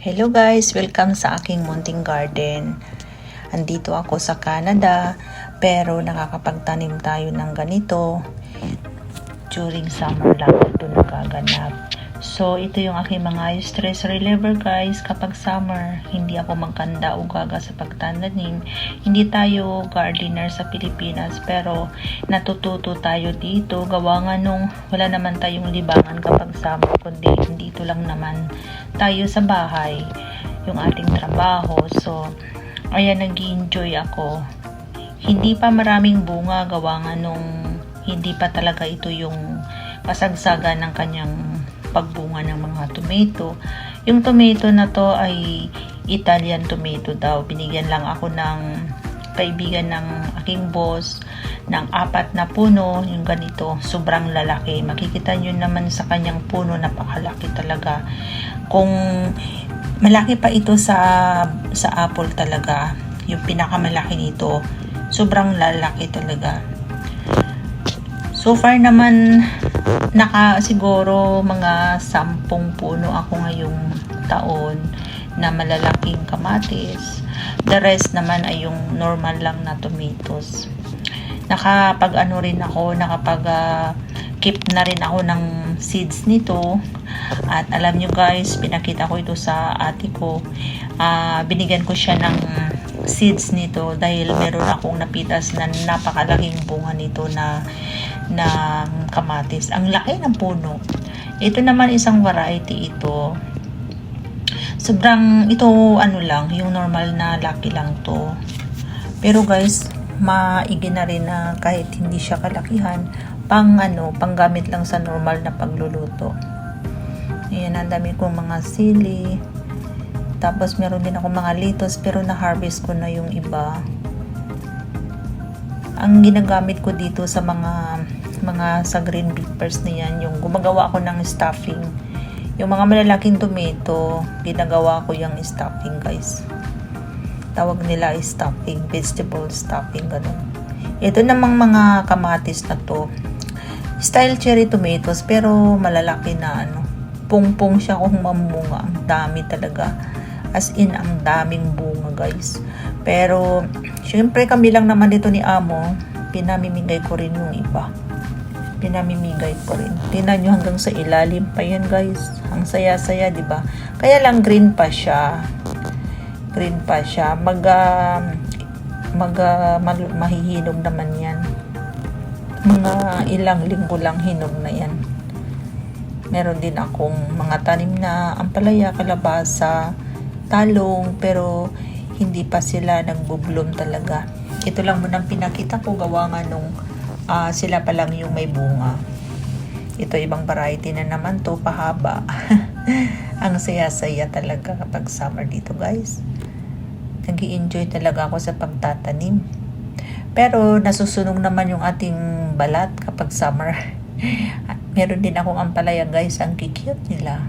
Hello guys! Welcome sa aking munting garden. Andito ako sa Canada, pero nakakapagtanim tayo ng ganito. During summer lang ito nagaganap. So, ito yung aking mga stress reliever guys. Kapag summer, hindi ako magkanda o gaga sa pagtananim. Hindi tayo gardener sa Pilipinas, pero natututo tayo dito. Gawa nga nung wala naman tayong libangan kapag summer, kundi dito lang naman tayo sa bahay, yung ating trabaho. So, ayan, nag enjoy ako. Hindi pa maraming bunga, gawa nga nung hindi pa talaga ito yung kasagsagan ng kanyang pagbunga ng mga tomato. Yung tomato na to ay Italian tomato daw. Binigyan lang ako ng kaibigan ng aking boss ng apat na puno, yung ganito, sobrang lalaki. Makikita nyo naman sa kanyang puno, napakalaki talaga. Kung malaki pa ito sa sa apple talaga, yung pinakamalaki nito, sobrang lalaki talaga. So far naman, naka siguro mga sampung puno ako ngayong taon na malalaking kamatis. The rest naman ay yung normal lang na tomatoes. Nakapag ano rin ako, nakapag ah, keep na rin ako ng seeds nito. At alam nyo guys, pinakita ko ito sa ate ko. Ah, binigyan ko siya ng seeds nito dahil meron akong napitas na napakalaking bunga nito na ng kamatis. Ang laki ng puno. Ito naman isang variety ito. Sobrang ito ano lang, yung normal na laki lang to. Pero guys, maigi na rin na kahit hindi siya kalakihan, pang ano, panggamit lang sa normal na pagluluto. Ayan, ang dami kong mga sili. Tapos meron din ako mga litos pero na-harvest ko na yung iba. Ang ginagamit ko dito sa mga mga sa green peppers na yan, yung gumagawa ako ng stuffing. Yung mga malalaking tomato, ginagawa ko yung stuffing guys. Tawag nila stuffing, vegetable stuffing, ganun. Ito namang mga kamatis na to. Style cherry tomatoes, pero malalaki na ano. Pungpong siya kung mamunga. Ang dami talaga. As in, ang daming bunga guys. Pero, syempre kami lang naman dito ni Amo, pinamimigay ko rin yung iba pinamimigay ko rin. Tingnan nyo hanggang sa ilalim pa yan guys. Ang saya-saya, di ba? Kaya lang green pa siya. Green pa siya. Mag, uh, mag, uh, mahihinog naman yan. Mga ilang linggo lang hinog na yan. Meron din akong mga tanim na ampalaya, kalabasa, talong, pero hindi pa sila nagbo-bloom talaga. Ito lang muna pinakita ko gawa nga nung ah, sila pa lang yung may bunga. Ito ibang variety na naman to, pahaba. Ang saya-saya talaga kapag summer dito guys. nag enjoy talaga ako sa pagtatanim. Pero nasusunog naman yung ating balat kapag summer. Meron din akong ampalaya guys, ang cute nila.